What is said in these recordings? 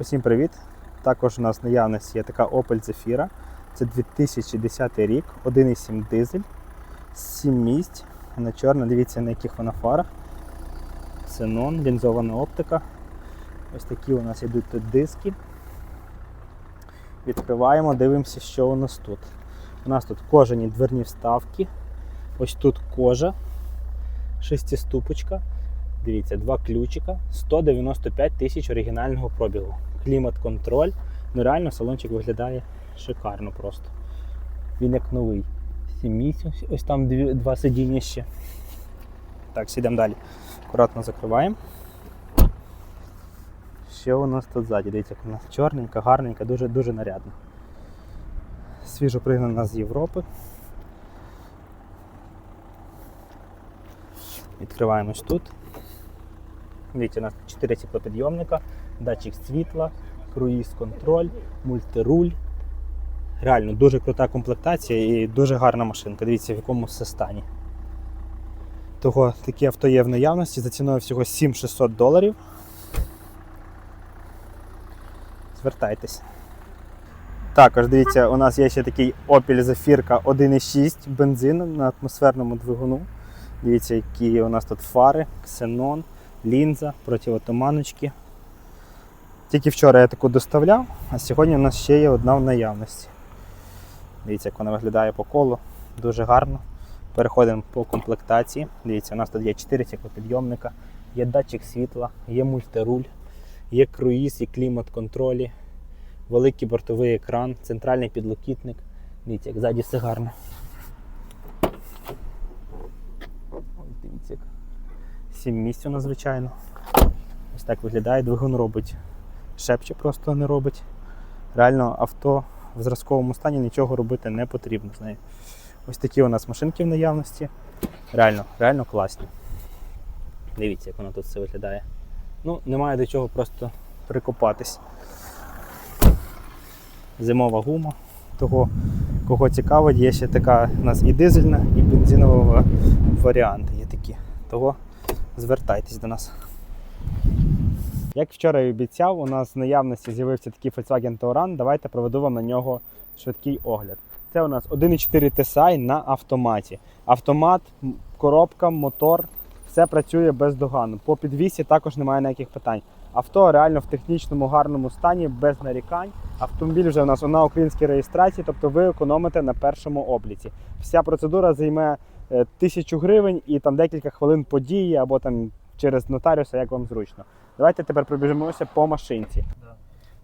Усім привіт! Також у нас в наявності є така Opel Zafira. Це 2010 рік, 1,7 дизель, 7 місць. Вона чорна, дивіться на яких вона фарах. Xenon, лінзована оптика. Ось такі у нас йдуть тут диски. Відкриваємо, дивимося, що у нас тут. У нас тут кожані дверні вставки. Ось тут кожа, шестиступочка. Дивіться, два ключика, 195 тисяч оригінального пробігу. Клімат-контроль. Ну реально салончик виглядає шикарно просто. Він як новий. Сім місць, ось- там дві, два сидіння ще. Так, сідемо далі. Акуратно закриваємо. Що у нас тут ззаді? Дивіться, як у нас чорненька, гарненька, дуже дуже нарядна. Свіжо пригнана з Європи. Відкриваємо ось тут. Дивіться, у нас 4 стеклопідйомника, датчик світла, круїз-контроль, мультируль. Реально дуже крута комплектація і дуже гарна машинка. Дивіться, в якому все стані. Того такі авто є в наявності за ціною всього 7600 доларів. Звертайтесь. Також дивіться, у нас є ще такий Opel Zafirka 1.6 бензин на атмосферному двигуну. Дивіться, які у нас тут фари, ксенон, лінза, противотуманочки. Тільки вчора я таку доставляв, а сьогодні у нас ще є одна в наявності. Дивіться, як вона виглядає по колу. Дуже гарно. Переходимо по комплектації. Дивіться, у нас тут є 4 стеклопідйомника, є датчик світла, є мультируль, є круїз і клімат-контролі, великий бортовий екран, центральний підлокітник. Дивіться, як ззаді все гарно. Дивіться, як 7 місць у нас, звичайно. Ось так виглядає, двигун робить. Шепче просто не робить. Реально авто в зразковому стані нічого робити не потрібно з нею. Ось такі у нас машинки в наявності. Реально, реально класні. Дивіться, як воно тут все виглядає. Ну, немає до чого просто прикопатись. Зимова гума. Того, кого цікавить, є ще така у нас і дизельна, і бензинова варіанти є такі. Того звертайтесь до нас. Як вчора і обіцяв, у нас в наявності з'явився такий Volkswagen Touran. Давайте проведу вам на нього швидкий огляд. Це у нас 1.4 TSI на автоматі. Автомат, коробка, мотор, все працює бездоганно. По підвісі також немає ніяких питань. Авто реально в технічному гарному стані, без нарікань. Автомобіль вже у нас на українській реєстрації, тобто ви економите на першому обліці. Вся процедура займе тисячу гривень і там декілька хвилин події або там через нотаріуса, як вам зручно. Давайте тепер пробіжимося по машинці.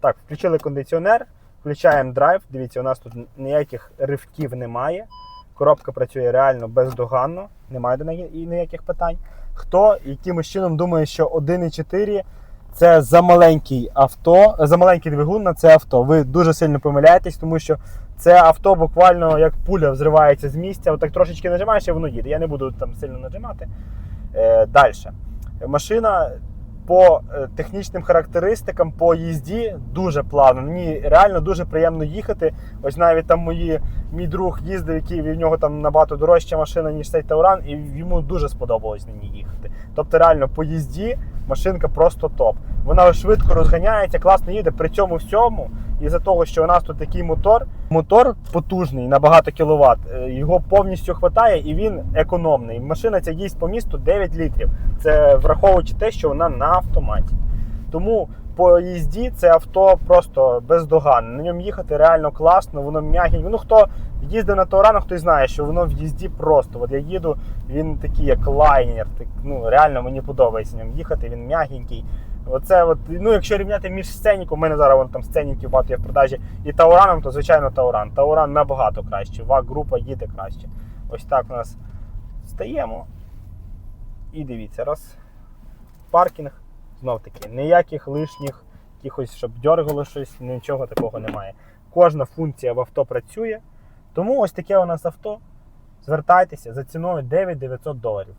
Так, включили кондиціонер, включаємо драйв. Дивіться, у нас тут ніяких ривків немає. Коробка працює реально бездоганно, немає до неї ніяких питань. Хто якимось чином думає, що 1,4 це за маленький авто, за маленький двигун на це авто. Ви дуже сильно помиляєтесь, тому що це авто буквально як пуля взривається з місця. Отак трошечки нажимаєш і воно їде. Я не буду там сильно нажимати. Е, Далі. Машина по е, технічним характеристикам, по їзді дуже плавно. Мені реально дуже приємно їхати. Ось навіть там мої, мій друг їздив, який в нього там набагато дорожча машина, ніж цей Тауран, і йому дуже сподобалось на ній їхати. Тобто, реально по їзді машинка просто топ. Вона швидко розганяється, класно їде. При цьому всьому, із-за того, що у нас тут такий мотор, мотор потужний на багато кіловат, е, його повністю хватає і він економний. Машина ця їсть по місту 9 літрів. Це враховуючи те, що вона на автоматі. Тому по їзді це авто просто бездоганне. На ньому їхати реально класно, воно м'ягеньке. Ну хто їздив на Таурану, хтось знає, що воно в їзді просто. От я їду, він такий як лайнер. Так, ну реально мені подобається ньому їхати, він м'ягенький. Оце от, ну якщо рівняти між сценіком, у мене зараз вон там сценіків багато є в продажі, і Таураном, то звичайно Тауран. Тауран набагато краще. ВАГ-група їде краще. Ось так у нас стаємо. І дивіться, раз. Паркінг. Знов таки, ніяких лишніх, якихось, щоб дьоргало щось, нічого такого немає. Кожна функція в авто працює. Тому ось таке у нас авто. Звертайтеся за ціною 9900 доларів.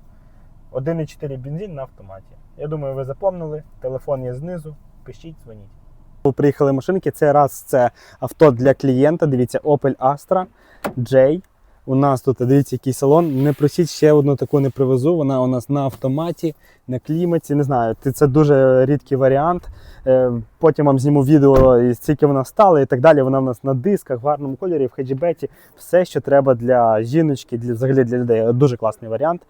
1,4 бензин на автоматі. Я думаю, ви запомнили. Телефон є знизу. Пишіть, дзвоніть. Приїхали машинки. Це раз це авто для клієнта. Дивіться, Opel Astra J. У нас тут, дивіться, який салон. Не просіть ще одну таку не привезу. Вона у нас на автоматі, на кліматі. Не знаю, це- дуже рідкий варіант. Е, Потім вам зніму відео, скільки вона стала і так далі. Вона в нас на дисках, в гарному кольорі, в хеджібеті. Все, що треба для жіночки, для, взагалі для людей. Дуже класний варіант.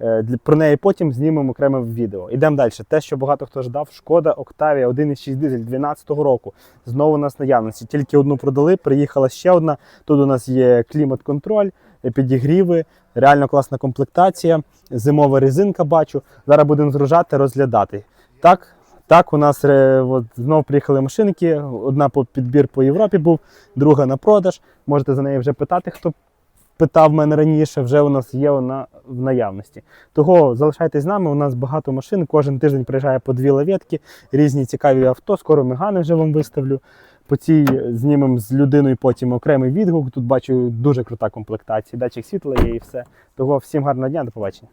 Е, Про неї потім знімемо окреме відео. Ідемо далі. Те, що багато хто ждав, шкода Октавія 1,6 дизель 2012 року. Знову у нас наявності. Тільки одну продали, приїхала ще одна. Тут у нас є клімат-контроль, підігріви, реально класна комплектація, зимова резинка бачу. Зараз будемо згружати, розглядати. Так, так, у нас е, от, знову приїхали машинки. Одна по підбір по Європі був, друга на продаж. Можете за неї вже питати, хто питав мене раніше, вже у нас є вона в наявності. Того залишайтесь з нами. У нас багато машин. Кожен тиждень приїжджає по дві лаветки, різні цікаві авто. Скоро мегани вже вам виставлю. По цій знімемо з людиною потім окремий відгук. Тут бачу дуже крута комплектація. Датчик світла є і все. Того всім гарного дня, до побачення.